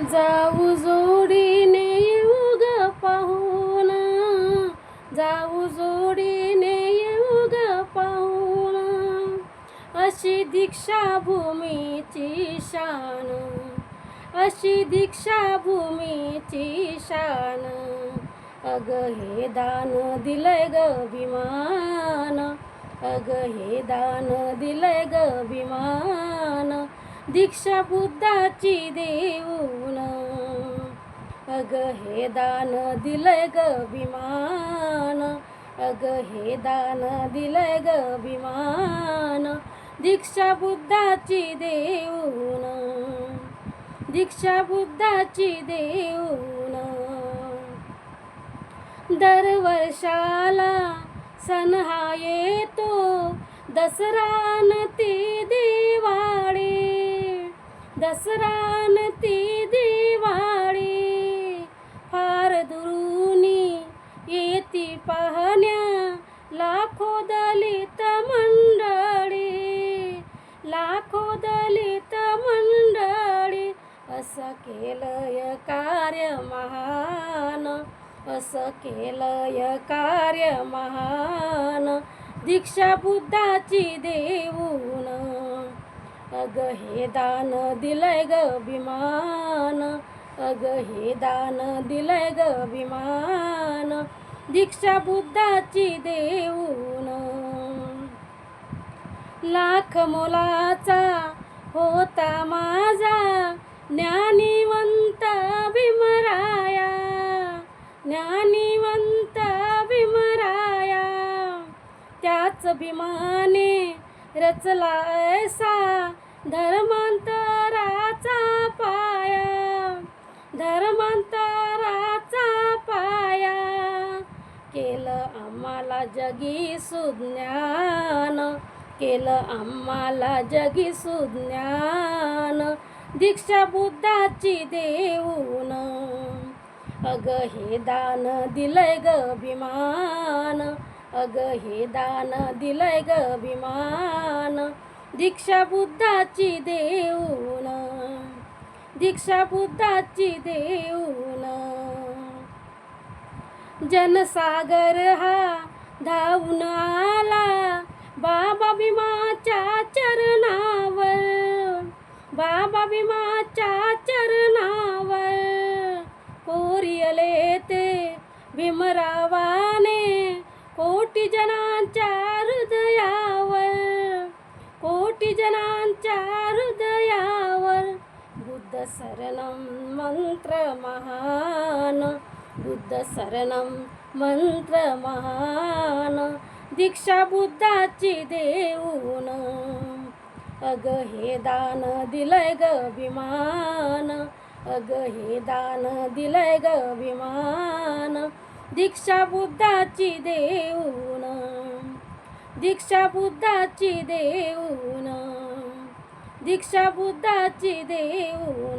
जाऊ जोडीने येऊ ग पाहून. जाऊ जोडीने येऊ ग पाहून. अशी दीक्षा भूमीची शान. अशी दीक्षा भूमीची शान. अग हे दान दिलंय ग विमान अग हे दान दिलंय ग विमान दीक्षा बुद्धाची देऊन. अग हे दान दिलंय ग विमान अग हे दान दिलंय ग विमान दीक्षा बुद्धाची देऊन. दीक्षा बुद्धाची देऊन. दरवर्षाला सण हा येतो. न ती दिवाळी. दसरान ती दिवाळी फार दुरुनी येती पाहण्या लाखो दलित मंडळी लाखो दलित मंडळी असं केलंय कार्य महान असं केलंय कार्य महान दीक्षा बुद्धाची देऊन अग हे दान दिलंय ग विमान अग हे दान दिलंय ग विमान दीक्षा बुद्धाची देऊन. लाख मोलाचा होता माझा. ज्ञानिवंत भीमराया. ज्ञानिवंत भीमराया. त्याच भीमाने रचला ऐसा धर्मांतराचा पाया धर्मांतराचा पाया. केलं आम्हाला जगी सुज्ञान केलं आम्हाला जगी सुज्ञान. दीक्षा बुद्धाची देऊन अग हे दान दिलंय ग अभिमान. अग हे दान दिलंय ग अभिमान. दीक्षा बुद्धाची देऊन दीक्षा बुद्धाची देऊन. जनसागर हा धावून आला बाबा भीमाच्या चरणावर बाबा भीमाच्या चरणावर. कोरियले ते भीमरावाने कोटी जनांच्या बुद्ध शरणम मंत्र महान बुद्ध शरणम मंत्र महान दीक्षा बुद्धाची देऊन। अग हे दान दिलय ग विमान अग हे दान दिलय ग विमान दीक्षा बुद्धाची देऊन। दीक्षा बुद्धाची देऊन। दीक्षा बुद्धाची देऊन।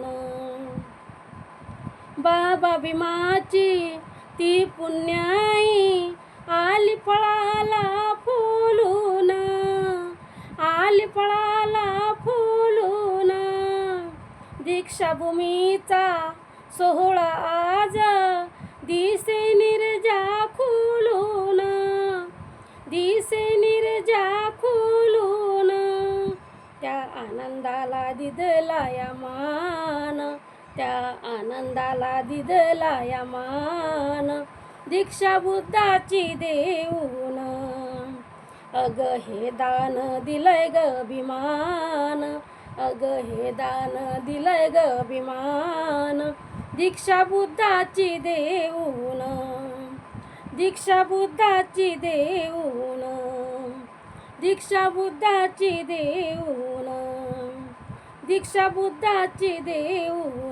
बाबा भीमाची ती पुण्याई आली फळाला फुलून आली फळाला फुलून. दीक्षाभूमीचा सोहळा आज दिसे निर्जा खुलून दिसे निर्जा खुलून त्या आनंदाला दिदला या मान त्या आनंदाला दिदला या मान. दीक्षा बुद्धाची देऊन. अग हे दान दिलंय ग विमान अग हे दान दिलय ग विमान दीक्षा बुद्धाची देऊन. दीक्षा बुद्धाची देऊन. दीक्षा बुद्धाची देऊन. दीक्षा बुद्धाची देऊन.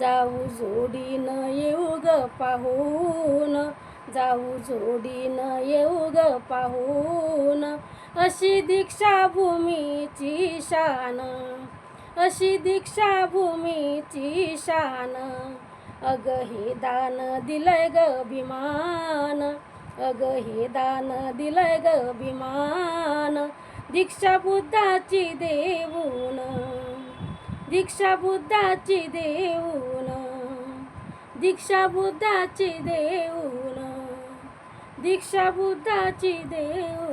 जाऊ जोडीन येऊ ग पाहून. जाऊ जोडीन येऊ ग पाहून. अशी दीक्षा भूमीची शान. अशी दीक्षा भूमीची शान. अग हे दान दिलंय ग विमान अग हे दान दिलंय ग विमान दीक्षा बुद्धाची देऊन. दीक्षा बुद्धाची देऊन दीक्षा बुद्धाची देऊन दीक्षा बुद्धाची देऊन